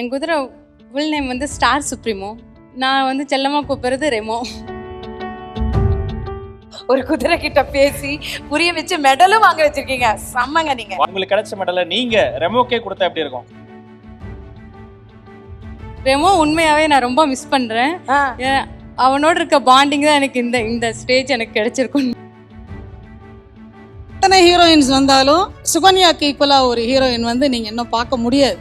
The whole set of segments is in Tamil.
என் குதிரை ஃபுல் நேம் வந்து ஸ்டார் சுப்ரீமோ நான் வந்து செல்லமா கூப்பிடுறது ரெமோ ஒரு குதிரை கிட்ட பேசி புரிய வச்சு மெடலும் வாங்க வச்சிருக்கீங்க. செம்மங்க நீங்க. உங்களுக்கு கிடைச்ச மெடலை நீங்க ரெமோக்கே கொடுத்தா எப்படி இருக்கும்? ரெமோ உண்மையாவே நான் ரொம்ப மிஸ் பண்றேன். அவனோட இருக்க பாண்டிங் தான் எனக்கு இந்த இந்த ஸ்டேஜ் எனக்கு கிடைச்சிருக்கும். எத்தனை ஹீரோயின்ஸ் வந்தாலும் சுகன்யாக்கு ஈக்குவலா ஒரு ஹீரோயின் வந்து நீங்க இன்னும் பார்க்க முடியாது.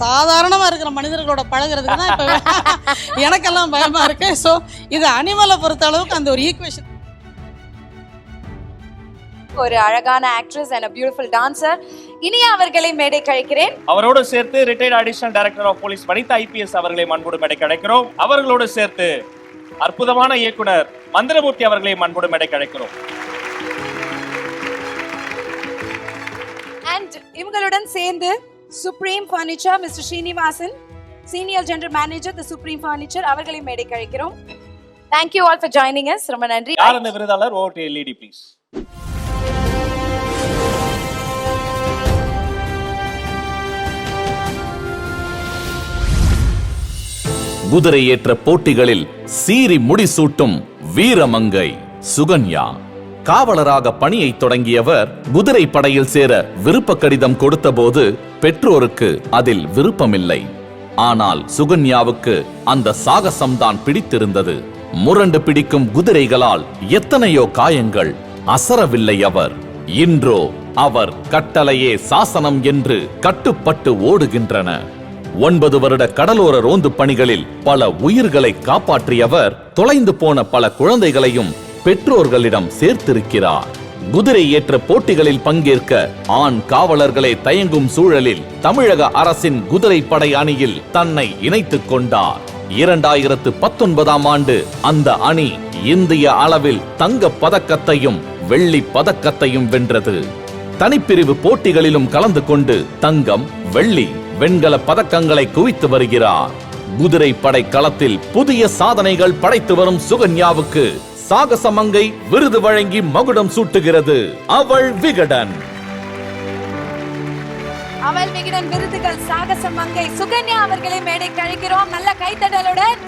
சாதாரணமா இருக்கிற மனிதர்களோட பழகுறதுக்கு தான் இப்ப எனக்கெல்லாம் பயமா இருக்கு. ஸோ இது அனிமலை பொறுத்த அளவுக்கு அந்த ஒரு ஈக்குவேஷன் ஒரு அழகான actress and beautiful dancer Iniya அவர்களை மேடை கழிக்கிறேன். அவரோடு சேர்த்து retired additional director of police Vanitha IPS அவர்களை மண்புடு மேடை கிடைக்கிறோம் அவர்களோடு சேர்த்து அற்புதமான இயக்குனர் மந்திரமூர்த்தி அவர்களை மண்புடு மேடை கிடைக்கிறோம் அண்ட் இவங்களுடன் சேர்ந்து supreme furniture mister Srinivasan senior general manager the supreme furniture அவர்களை மேடை கழிக்கிறோம் thank you all for joining us ரொம்ப நன்றி. யார் அந்த விருதாளர்? ஓவர் டு எல்இடி ப்ளீஸ் குதிரை ஏற்ற போட்டிகளில் சீறி முடிசூட்டும் வீரமங்கை சுகன்யா. காவலராக பணியை தொடங்கியவர் குதிரை படையில் சேர விருப்ப கடிதம் கொடுத்தபோது பெற்றோருக்கு அதில் விருப்பமில்லை. ஆனால் சுகன்யாவுக்கு அந்த சாகசம்தான் பிடித்திருந்தது. முரண்டு பிடிக்கும் குதிரைகளால் எத்தனையோ காயங்கள் அசரவில்லை அவர். இன்றோ அவர் கட்டளையே சாசனம் என்று கட்டுப்பட்டு ஓடுகின்றன. ஒன்பது வருட கடலோர ரோந்து பணிகளில் பல உயிர்களை காப்பாற்றியவர் தொலைந்து போன பல குழந்தைகளையும் பெற்றோர்களிடம் சேர்த்திருக்கிறார். குதிரை ஏற்ற போட்டிகளில் பங்கேற்க ஆண் காவலர்களை தயங்கும் சூழலில் தமிழக அரசின் குதிரை படை அணியில் தன்னை இணைத்துக் கொண்டார். இரண்டாயிரத்து பத்தொன்பதாம் ஆண்டு அந்த அணி இந்திய அளவில் தங்கப் பதக்கத்தையும் வெள்ளி பதக்கத்தையும் வென்றது. தனிப்பிரிவு போட்டிகளிலும் கலந்து கொண்டு தங்கம் வெள்ளி வெண்கல பதக்கங்களை குவித்து வருகிறார். குதிரை படை களத்தில் புதிய சாதனைகள் படைத்து வரும் சுகன்யாவுக்கு சாகசமங்கை விருது வழங்கி மகுடம் சூட்டுகிறது. அவள் விகடன். அவள் விகடன் விருதுகள் சாகச மங்கை சுகன்யா அவர்களை மேடை கழிக்கிறோம் நல்ல கைத்தடலுடன்.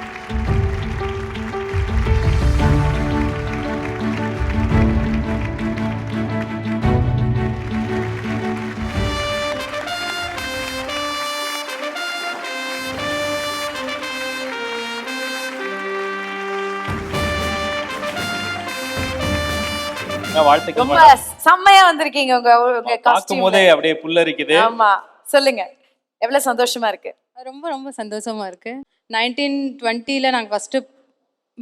வாழ்த்துக்கள் ரொம்ப. செம்மையா வந்திருக்கீங்க உங்க உங்க பார்க்கும் போதே காஸ்டியூம் அப்படியே புல்லரிக்குது. ஆமா. சொல்லுங்க. எவ்வளவு சந்தோஷமா இருக்கு? ரொம்ப ரொம்ப சந்தோஷமா இருக்கு. நைன்டீன் டுவெண்ட்டியில் நாங்கள் ஃபஸ்ட்டு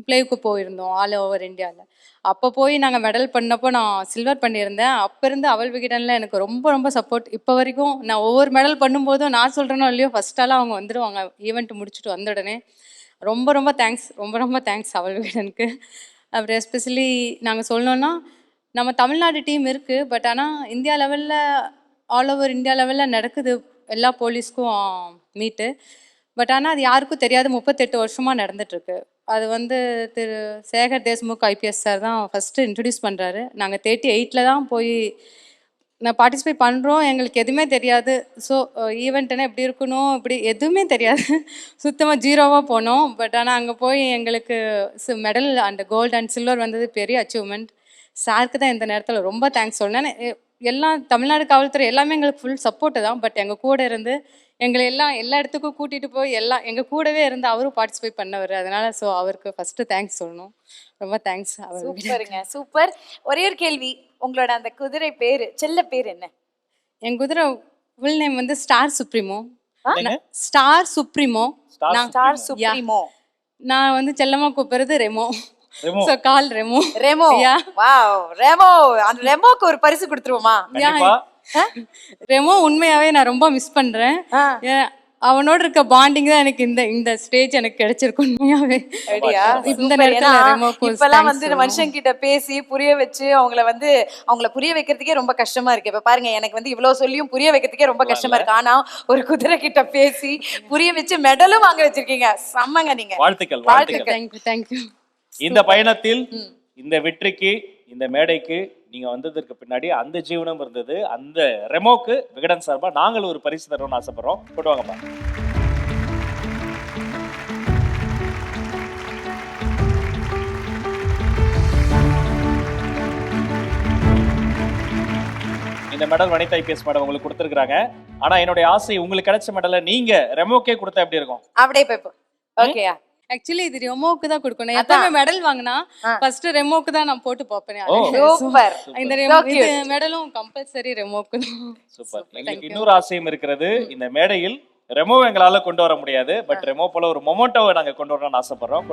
பிளேவுக்கு போயிருந்தோம் ஆல் ஓவர் இந்தியாவில் அப்போ போய் நாங்கள் மெடல் பண்ணப்போ நான் சில்வர் பண்ணியிருந்தேன். அப்போ இருந்து அவள் விகிடனில் எனக்கு ரொம்ப ரொம்ப சப்போர்ட் இப்போ வரைக்கும் நான் ஒவ்வொரு மெடல் பண்ணும்போதும் நான் சொல்கிறேனோ இல்லையோ ஃபஸ்ட்டாலாம் அவங்க வந்துடுவாங்க ஈவெண்ட் முடிச்சுட்டு வந்த உடனே. ரொம்ப ரொம்ப தேங்க்ஸ் ரொம்ப ரொம்ப தேங்க்ஸ் அவள் விகடனுக்கு. அப்புறம் எஸ்பெஷலி நாங்கள் சொல்லணுன்னா நம்ம தமிழ்நாடு டீம் இருக்குது பட் ஆனால் இந்தியா லெவலில் ஆல் ஓவர் இந்தியா லெவலில் நடக்குது எல்லா போலீஸ்க்கும் மீட்டு பட் ஆனால் அது யாருக்கும் தெரியாது முப்பத்தெட்டு வருஷமாக நடந்துட்டுருக்கு. அது வந்து திரு சேகர் தேஷ்முக் ஐபிஎஸ் சார் தான் ஃபஸ்ட்டு இன்ட்ரடியூஸ் பண்ணுறாரு நாங்கள் தேர்ட்டி எயிட்டில் தான் போய் நான் பார்ட்டிசிபேட் பண்ணுறோம் எங்களுக்கு எதுவுமே தெரியாது. ஸோ ஈவெண்ட்டுனா எப்படி இருக்கணும் இப்படி எதுவுமே தெரியாது. சுத்தமாக ஜீரோவாக போனோம். பட் ஆனால் அங்கே போய் எங்களுக்கு medal and gold and silver வந்தது பெரிய அச்சீவ்மெண்ட் சாருக்கு தான் இந்த நேரத்தில் ரொம்ப தேங்க்ஸ் சொன்னேன் எ- எல்லாம் தமிழ்நாடு காவல்துறை எல்லாமே எங்களுக்கு ஃபுல் சப்போர்ட்டு தான். பட் எங்கள் கூட இருந்து எங்களை எல்லாம் எல்லா இடத்துக்கும் கூட்டிகிட்டு போய் எல்லாம் எங்கள் கூடவே இருந்து அவரும் பார்ட்டிசிபேட் பண்ணவர். அதனால ஸோ அவருக்கு ஃபஸ்ட்டு தேங்க்ஸ் சொல்லணும். ரொம்ப தேங்க்ஸ் அவர். சூப்பருங்க சூப்பர். ஒரே ஒரு கேள்வி உங்களோட அந்த குதிரை பேரு செல்ல பேர் என்ன? என் குதிரை ஃபுல் நேம் வந்து star supremo? Star supremo star Supremo. Supremo நான் வந்து செல்லமா கூப்பிடுறது Remo. So call Remo Remo. Wow Remo அந்த ரெமோக்கு ஒரு பரிசு கொடுத்துருவோமா? ரெமோ உண்மையாவே நான் ரொம்ப மிஸ் பண்றேன். அவனோட இருக்க பாண்டிங் தான் எனக்கு இந்த இந்த ஸ்டேஜ் எனக்கு கிடைச்சிருக்கு உண்மையாவே. இந்த நேரத்துல ரெமோக்கு இப்பெல்லாம் வந்து இந்த மனுஷன் கிட்ட பேசி புரிய வச்சு அவங்கள வந்து அவங்கள புரிய வைக்கிறதுக்கே ரொம்ப கஷ்டமா இருக்கு. இப்ப பாருங்க எனக்கு வந்து இவ்வளவு சொல்லியும் புரிய வைக்கிறதுக்கே ரொம்ப கஷ்டமா இருக்கு. ஆனா ஒரு குதிரை கிட்ட பேசி புரிய வச்சு மெடலும் வாங்க வச்சிருக்கீங்க. செம்மங்க நீங்க. வாழ்த்துக்கள் வாழ்த்துக்கள். தேங்க்யூ தேங்க்யூ இந்த பயணத்தில் இந்த வெற்றிக்கு இந்த மேடைக்கு நீங்க வந்ததற்கு பின்னாடி அந்த ஜீவனம் இருந்தது. அந்த ரெமோக்கு விகடன் சார்பா நாங்கள் ஒரு பரிசு தரோம்னு ஆசைப்படுறோம். கொண்டு வாங்கப்பா. இந்த மெடல் வனிதா ஐபிஎஸ் மேடம் உங்களுக்கு கொடுத்துருக்காங்க ஆனா என்னுடைய ஆசை உங்களுக்கு கிடைச்ச மெடலை நீங்க ரெமோக்கே கொடுத்தா எப்படி இருக்கும்? அப்படியே போய்ப்போ ஓகேயா? ஆக்சுவலி இது ரெமோக்கு தான் கொடுக்கணும். எப்பவுமே மெடல் வாங்கினா. ஃபர்ஸ்ட் ரெமோக்கு தான் நான் போட்டு பார்ப்பேன். சூப்பர். இந்த மெடலும் கம்பல்சரி ரெமோக்கு தான். சூப்பர் எங்களுக்கு. இன்னொரு ஆசையும் இருக்கிறது. இந்த மேடையில் ரெமோ எங்களால கொண்டு வர முடியாது. பட் ரெமோ போல ஒரு மொமெண்டோவை நாங்க கொண்டு வரணும்னு ஆசைப்படுறோம்.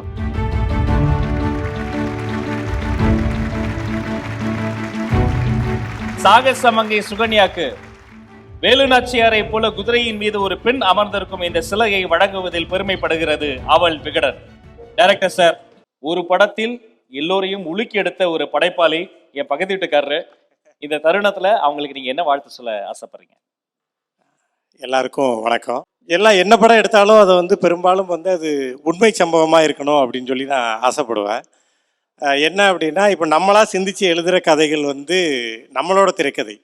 சாகச மங்கை சுகன்யாக்கு வேலு நாச்சியாரை போல குதிரையின் மீது ஒரு பெண் அமர்ந்திருக்கும் இந்த சிலையை வழங்குவதில் பெருமைப்படுகிறது அவள் விகடன். டைரக்டர் சார் ஒரு படத்தில் எல்லோரையும் உலுக்கி எடுத்த ஒரு படைப்பாளி என் பக்கத்து வீட்டுக்காரரு. இந்த தருணத்துல அவங்களுக்கு நீங்க என்ன வாழ்த்து சொல்ல ஆசைப்படுறீங்க? எல்லாருக்கும் வணக்கம். எல்லாம் என்ன படம் எடுத்தாலும் அதை வந்து பெரும்பாலும் வந்து அது உண்மை சம்பவமாக இருக்கணும் அப்படின்னு சொல்லி நான் ஆசைப்படுவேன். என்ன அப்படின்னா இப்போ நம்மளாக சிந்திச்சு எழுதுகிற கதைகள் வந்து நம்மளோட திரைக்கதை.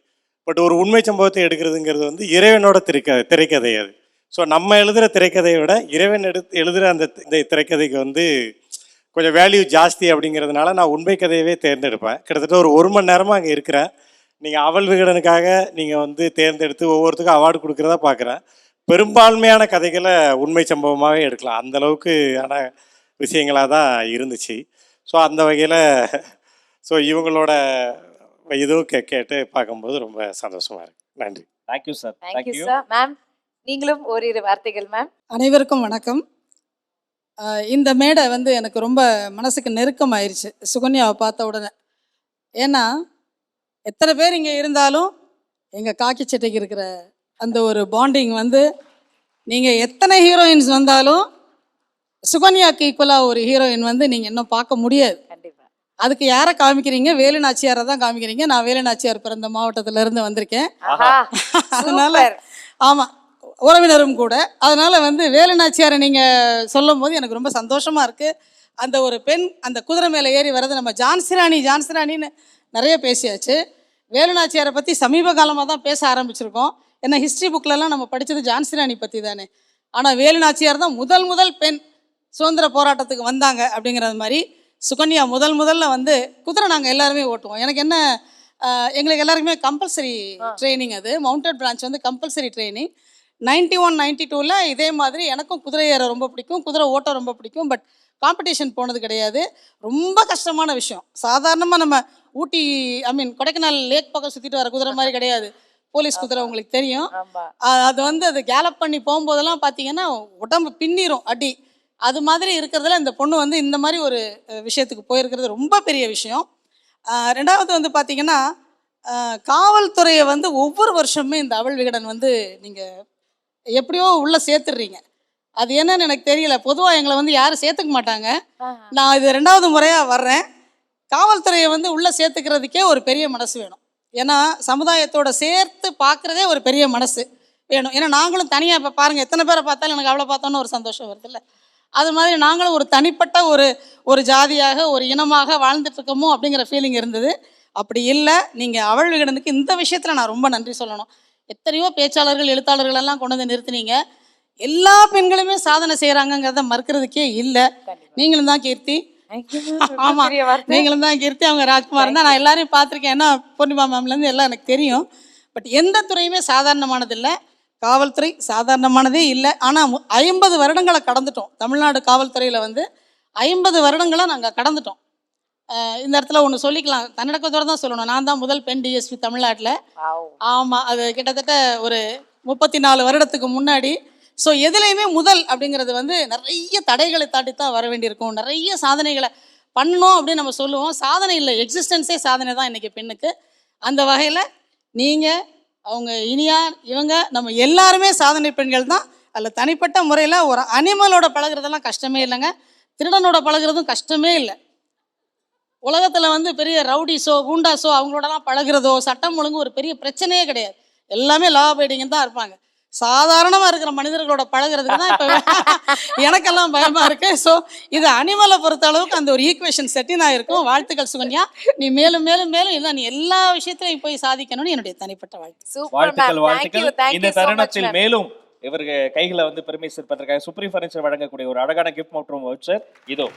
பட் ஒரு உண்மை சம்பவத்தை எடுக்கிறதுங்கிறது வந்து இறைவனோட திரைக்க திரைக்கதை அது. ஸோ நம்ம எழுதுகிற திரைக்கதையை விட இறைவன் எடுத்து எழுதுகிற அந்த இந்த திரைக்கதைக்கு வந்து கொஞ்சம் வேல்யூ ஜாஸ்தி அப்படிங்கிறதுனால நான் உண்மை கதையவே தேர்ந்தெடுப்பேன். கிட்டத்தட்ட ஒரு ஒரு மணி நேரமாக அங்கே இருக்கிறேன். நீங்கள் அவல் விகடனுக்காக நீங்கள் வந்து தேர்ந்தெடுத்து ஒவ்வொருத்துக்கும் அவார்டு கொடுக்குறதா பார்க்குறேன் பெரும்பான்மையான கதைகளை உண்மை சம்பவமாகவே எடுக்கலாம். அந்த அளவுக்கு ஆன விஷயங்களாக தான் இருந்துச்சு. ஸோ அந்த வகையில் ஸோ இவங்களோட இதுவும் கே கேட்டு பார்க்கும்போது ரொம்ப சந்தோஷமாக இருக்கு. நன்றி. Thank you sir thank you sir ma'am நீங்களும் ஓரிரு வார்த்தைகள் மேம் அனைவருக்கும் வணக்கம். இந்த மேடை வந்து எனக்கு ரொம்ப மனசுக்கு நெருக்கம் ஆயிடுச்சு சுகன்யாவை பார்த்த உடனே. ஏன்னா எத்தனை பேர் இங்கே இருந்தாலும் எங்கள் காக்கி சட்டைக்கு இருக்கிற அந்த ஒரு பாண்டிங் வந்து நீங்கள் எத்தனை ஹீரோயின்ஸ் வந்தாலும் சுகன்யாக்கு ஈக்குவலாக ஒரு ஹீரோயின் வந்து நீங்கள் இன்னும் பார்க்க முடியாது. அதுக்கு யாரை காமிக்கிறீங்க? வேலு நாச்சியாரை தான் காமிக்கிறீங்க. நான் வேலு நாச்சியார் பிறந்த மாவட்டத்துல இருந்து வந்திருக்கேன். அதனால ஆமாம் உறவினரும் கூட. அதனால வந்து வேலு நாச்சியாரை நீங்கள் சொல்லும் போது எனக்கு ரொம்ப சந்தோஷமா இருக்கு. அந்த ஒரு பெண் அந்த குதிரை மேலே ஏறி வர்றது நம்ம ஜான்சிராணி ஜான்சிராணின்னு நிறைய பேசியாச்சு. வேலு நாச்சியாரை பற்றி சமீப காலமாக தான் பேச ஆரம்பிச்சிருக்கோம். ஏன்னா ஹிஸ்ட்ரி புக்லலாம் நம்ம படித்தது ஜான்சிராணி பற்றி தானே. ஆனால் வேலு நாச்சியார் தான் முதல் முதல் பெண் சுதந்திர போராட்டத்துக்கு வந்தாங்க அப்படிங்கிறது மாதிரி சுகன்யா முதல் முதல்ல வந்து குதிரை நாங்கள் எல்லாருமே ஓட்டுவோம். எனக்கு என்ன எங்களுக்கு எல்லாருக்குமே கம்பல்சரி ட்ரைனிங் அது. மவுண்டட் பிரான்ச் வந்து compulsory training ninety one ninety டூவில் இதே மாதிரி எனக்கும் குதிரை ஏற ரொம்ப பிடிக்கும் குதிரை ஓட்ட ரொம்ப பிடிக்கும் பட் காம்படிஷன் போனது கிடையாது. ரொம்ப கஷ்டமான விஷயம். சாதாரணமாக நம்ம ஊட்டி ஐ மீன் கொடைக்கானல் லேக் பக்கம் சுற்றிட்டு வர குதிரை மாதிரி கிடையாது. போலீஸ் குதிரை உங்களுக்கு தெரியும். அது வந்து அது கேலப் பண்ணி போகும்போதெல்லாம் பார்த்தீங்கன்னா உடம்பு பின்னிரும் அடி. அது மாதிரி இருக்கிறதுல இந்த பொண்ணு வந்து இந்த மாதிரி ஒரு விஷயத்துக்கு போயிருக்கிறது ரொம்ப பெரிய விஷயம். ரெண்டாவது வந்து பார்த்தீங்கன்னா காவல்துறையை வந்து ஒவ்வொரு வருஷமுமே இந்த அவள் விகடன் வந்து நீங்கள் எப்படியோ உள்ளே சேர்த்துடுறீங்க அது என்னன்னு எனக்கு தெரியல. பொதுவாக எங்களை வந்து யாரும் சேர்த்துக்க மாட்டாங்க. நான் இது ரெண்டாவது முறையாக வர்றேன். காவல்துறையை வந்து உள்ளே சேர்த்துக்கிறதுக்கே ஒரு பெரிய மனசு வேணும். ஏன்னா சமுதாயத்தோட சேர்த்து பார்க்குறதே ஒரு பெரிய மனசு வேணும். ஏன்னா நாங்களும் தனியாக இப்போ பாருங்கள் எத்தனை பேரை பார்த்தாலும் எனக்கு அவ்வளோ பார்த்தோன்னு ஒரு சந்தோஷம் வருதுல்ல. அது மாதிரி நாங்களும் ஒரு தனிப்பட்ட ஒரு ஒரு ஜாதியாக ஒரு இனமாக வாழ்ந்துட்டு இருக்கோமோ அப்படிங்கிற ஃபீலிங் இருந்தது. அப்படி இல்லை. நீங்கள் அவள் விகடனுக்கு இந்த விஷயத்தில் நான் ரொம்ப நன்றி சொல்லணும். எத்தனையோ பேச்சாளர்கள் எழுத்தாளர்கள் எல்லாம் கொண்டு வந்து நிறுத்துனீங்க. எல்லா பெண்களுமே சாதனை செய்கிறாங்கங்கிறத மறுக்கிறதுக்கே இல்லை. நீங்களும் தான் கீர்த்தி. ஆமா. பெரிய வார்த்தை. நீங்களும் தான் கீர்த்தி. அவங்க ராஜ்குமார் தான். நான் எல்லாரையும் பார்த்துருக்கேன். ஏன்னா பூர்ணிமா மேம்லேருந்து எல்லாம் எனக்கு தெரியும். பட் எந்த துறையுமே சாதாரணமானது இல்லை காவல்துறை சாதாரணமானதே இல்லை. ஆனால் ஐம்பது வருடங்களை கடந்துட்டோம். தமிழ்நாடு காவல்துறையில் வந்து ஐம்பது வருடங்களை நாங்கள் கடந்துட்டோம். இந்த இடத்துல ஒன்று சொல்லிக்கலாம். தன்னடக்கத்தோட தான் சொல்லணும். நான் தான் முதல் பெண் டிஎஸ்பி தமிழ்நாட்டில். ஆமாம் அது கிட்டத்தட்ட ஒரு முப்பத்தி நாலு வருடத்துக்கு முன்னாடி. ஸோ எதுலேயுமே முதல் அப்படிங்கிறது வந்து நிறைய தடைகளை தாண்டி தான் வர வேண்டியிருக்கும். நிறைய சாதனைகளை பண்ணணும் அப்படின்னு நம்ம சொல்லுவோம். சாதனை இல்லை எக்ஸிஸ்டன்ஸே சாதனை தான் இன்றைக்கி பெண்ணுக்கு. அந்த வகையில் நீங்கள் அவங்க இனியா இவங்க நம்ம எல்லாருமே சாதனை பெண்கள் தான். அதில் தனிப்பட்ட முறையில் ஒரு அனிமலோட பழகுறதெல்லாம் கஷ்டமே இல்லைங்க. திருடனோட பழகுறதும் கஷ்டமே இல்லை. உலகத்தில் வந்து பெரிய ரவுடிஸோ கூண்டாஸோ அவங்களோடலாம் பழகுறதோ சட்டம் ஒழுங்கு ஒரு பெரிய பிரச்சனையே கிடையாது. எல்லாமே லா அபைடிங்க தான் இருப்பாங்க. சாதாரணமா இருக்கிற மனிதர்களோட பழகுறதுக்கு தான் இப்போ எனக்கெல்லாம் பயமா இருக்கு. ஸோ இது அனிமலை பொறுத்த அளவுக்கு அந்த ஒரு ஈக்குவேஷன் செட்டின் ஆயிருக்கும் வாழ்த்துக்கள் சுகன்யா. நீ மேலும் மேலும் மேலும் இன்னும் நீ எல்லா விஷயத்திலையும் போய் சாதிக்கணும்னு என்னுடைய தனிப்பட்ட வாழ்த்து சூப்பர் வாழ்த்துக்கள் வாழ்த்துக்கள். இந்த தருணத்தில் மேலும் இவருக்கு கைகளை வந்து பெருமை சேர்ப்பதற்காக சுப்ரீம் ஃபர்னிச்சர் வழங்கக்கூடிய ஒரு அழகான கிஃப்ட் மற்றும் வவுச்சர் இதோ.